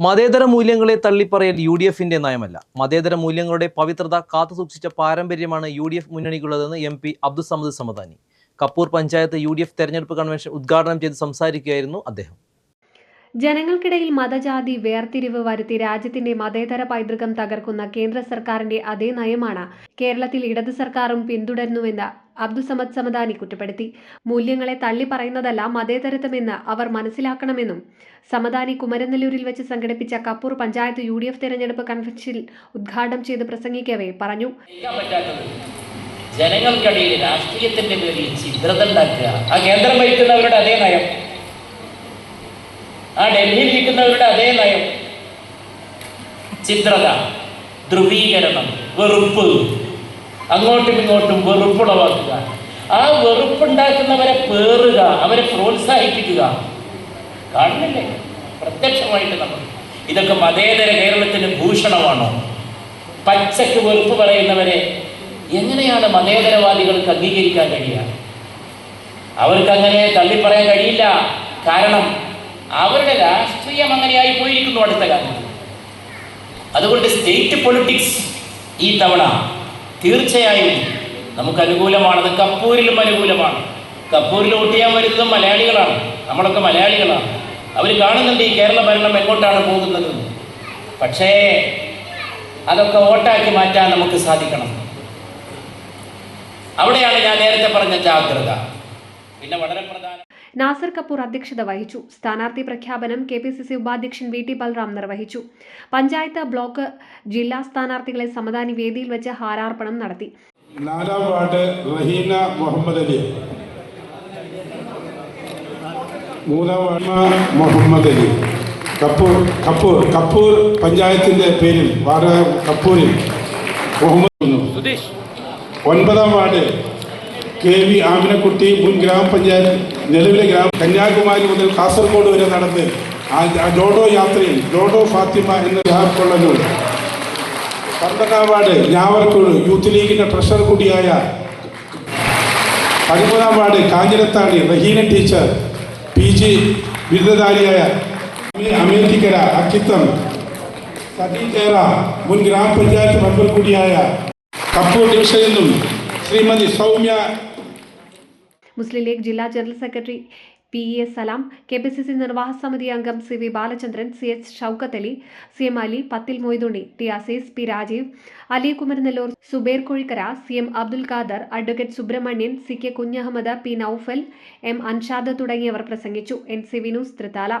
മതേതര മൂല്യങ്ങളെ തള്ളിപ്പറയൽ U D എഫിന്റെ നയമല്ല. മതേതര മൂല്യങ്ങളുടെ പവിത്രത കാത്തുസൂക്ഷിച്ച പാരമ്പര്യമാണ് U D F മുന്നണിക്കുള്ളതെന്ന് M P Abdussamad Samadani. Kappur panchayat U D F തെരഞ്ഞെടുപ്പ് കൺവെൻഷൻ ഉദ്ഘാടനം ചെയ്ത് സംസാരിക്കുകയായിരുന്നു അദ്ദേഹം. ജനങ്ങൾക്കിടയിൽ മതജാതി വേർതിരിവ് വരുത്തി രാജ്യത്തിന്റെ മതേതര പൈതൃകം തകർക്കുന്ന കേന്ദ്ര സർക്കാരിന്റെ അതേ നയമാണ് കേരളത്തിൽ ഇടത് സർക്കാരും പിന്തുടരുന്നുവെന്ന് അബ്ദുസമദ് സമദാനി കുറ്റപ്പെടുത്തി. മൂല്യങ്ങളെ തള്ളി പറയുന്നതല്ല മതേതരത്വമെന്ന് അവർ മനസ്സിലാക്കണമെന്നും സമദാനി കുമരനെല്ലൂരിൽ വെച്ച് സംഘടിപ്പിച്ച Kappur panchayat U D F തെരഞ്ഞെടുപ്പ് കൺവെൻഷനിൽ ഉദ്ഘാടനം ചെയ്ത് പ്രസംഗിക്കവേ പറഞ്ഞു. ജനങ്ങൾക്കിടയിൽ രാഷ്ട്രീയത്തിന്റെ പേരിൽ ചിത്രത ഉണ്ടാക്കുക. ആ കേന്ദ്രം ഭരിക്കുന്നവരുടെ അതേ നയം. ആ ഡൽഹിയിൽ നിൽക്കുന്നവരുടെ അതേ നയം. ചിത്രത ധ്രുവീകരണം വെറുപ്പ്. അങ്ങോട്ടും ഇങ്ങോട്ടും വെറുപ്പുളവാക്കുക. ആ വെറുപ്പുണ്ടാക്കുന്നവരെ പേറുക അവരെ പ്രോത്സാഹിപ്പിക്കുക. കാണുന്നില്ലേ? പ്രത്യക്ഷമായിട്ട് നമ്മൾ. ഇതൊക്കെ മതേതര കേരളത്തിന് ഭൂഷണമാണോ? പച്ചക്ക് വെറുപ്പ് പറയുന്നവരെ എങ്ങനെയാണ് മതേതരവാദികൾക്ക് അംഗീകരിക്കാൻ കഴിയുക? അവർക്ക് അങ്ങനെ തള്ളിപ്പറയാൻ കഴിയില്ല. കാരണം അവരുടെ രാഷ്ട്രീയം അങ്ങനെയായി പോയിരിക്കുന്നു അടുത്ത കാലത്ത്. അതുകൊണ്ട് സ്റ്റേറ്റ് പൊളിറ്റിക്സ് ഈ തവണ തീർച്ചയായും നമുക്ക് അനുകൂലമാണ്. അത് കപ്പൂരിലും അനുകൂലമാണ്. കപ്പൂരിൽ വോട്ട് ചെയ്യാൻ വരുന്നത് മലയാളികളാണ്. നമ്മളൊക്കെ മലയാളികളാണ്. അവർ കാണുന്നുണ്ട് ഈ കേരള ഭരണം എങ്ങോട്ടാണ് പോകുന്നത്. പക്ഷേ അതൊക്കെ വോട്ടാക്കി മാറ്റാൻ നമുക്ക് സാധിക്കണം. അവിടെയാണ് ഞാൻ നേരത്തെ പറഞ്ഞ ജാഗ്രത. പിന്നെ വളരെ പ്രധാനം നാസർ കപൂർ അധ്യക്ഷത വഹിച്ചു. സ്ഥാനാർത്ഥി പ്രഖ്യാപനം കെ പി സി സി ഉപാധ്യക്ഷൻ വി ടി ബൽറാം നിർവഹിച്ചു. പഞ്ചായത്ത് ബ്ലോക്ക് ജില്ലാ സ്ഥാനാർത്ഥികളെ സമദാനി വേദിയിൽ വെച്ച് ഹാരാർപ്പണം നടത്തി. നാലാം വാർഡ് റഹീന മുഹമ്മദ് അലി. മൂന്നാം വാർഡ് മുഹമ്മദ് അലി. കപ്പൂർ കപ്പൂർ കപ്പൂർ പഞ്ചായത്തിന്റെ പേരിൽ വാർഡ് കപ്പൂരിൽ മുഹമ്മദ് ഒൻപതാം വാർഡ് കെ വി ആമിനക്കുട്ടി മുൻ ഗ്രാമപഞ്ചായത്ത് നിലവിലെ ഗ്രാമ കന്യാകുമാരി മുതൽ കാസർഗോഡ് വരെ നടന്ന് ഡോഡോ യാത്രയിൽ ജോഡോ ഫാത്തിമ എന്ന കൊള്ളലൂർ പന്ത്രണ്ടാം ഞാവർക്കോട് യൂത്ത് ലീഗിന്റെ ട്രഷറർ കൂടിയായ പതിമൂന്നാം ward Kanhirathani Raheena teacher P G ബിരുദധാരിയായ അമീ- അമേരിക്കര അക്കിത്തം സതി ചേറ മുൻ ഗ്രാമപഞ്ചായത്ത് മെമ്പർ കൂടിയായ കപ്പൂർ ഡിവിഷനിൽ നിന്നും ശ്രീമതി സൗമ്യ മുസ്ലിം ലീഗ് ജില്ലാ general secretary P A Salam K P C C നിർവാഹക സമിതി അംഗം C V Balachandran C H Shoukath Ali C M Ali Pathil Moythunni T Aziz P Rajeev Ali Kumaranellur Zubair Kozhikkara C M Abdul Khader advocate Subrahmanyan C K Kunhahammed P Noufal M Anshad തുടങ്ങിയവർ പ്രസംഗിച്ചു. N C Vinus Thrithala.